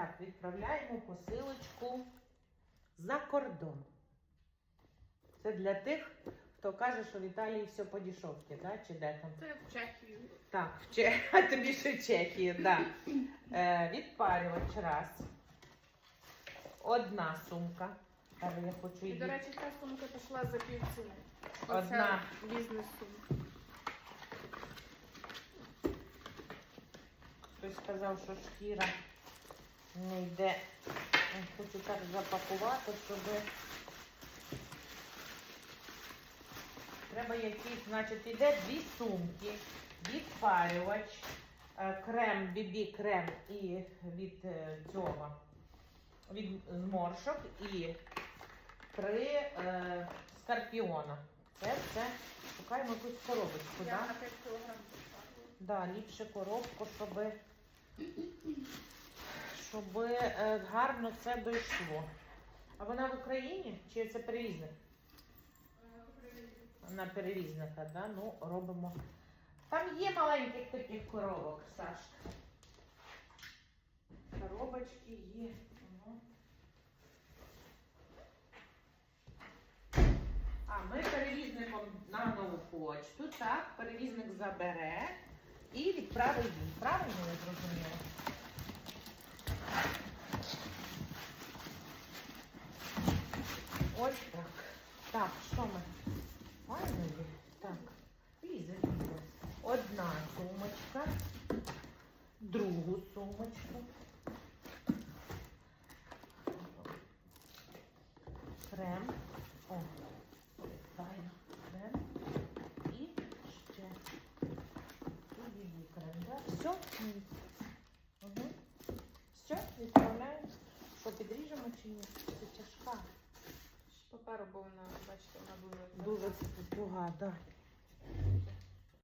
так, відправляємо посилочку за кордон. Це для тих, хто каже, що в Італії все по дешевці, да? чи де там? Це в Чехію. Так, в Че... а тобі ще в Чехії, да. Е, відпарювач раз. Одна сумка. Але я хочу І, її. до речі, ця сумка пішла за півціни. Одна. Оце бізнес-сумка. Хтось сказав, що шкіра не йде. Хочу так запакувати, щоб. Треба якийсь, значить, йде дві сумки, відпарювач, е, крем, бібі крем і від е, цього, від зморшок і три е, скорпіона. Це все. Шукаємо якусь коробочку, Я так? на 5 кілограм. Да, ліпше коробку, щоб, щоб е, гарно це дійшло. А вона в Україні чи це перевізник? На перевізника, да? Ну, робимо. Там є маленьких таких коробок, Сашка. Коробочки є. Ага. А, ми перевізником на нову почту, так, перевізник забере і відправить їм. Правильно я зрозуміла? Ось так. Так, що ми? Є? Так. Лізе. Одна сумочка, другу сумочку. Крем. О, файно. Крем. І ще. Її крем? Все? Все, відправляємо. Що, підріжемо чи ні? Це тяжка. Паперу, бо вона, бачите, вона дуже. Дуже туга, да.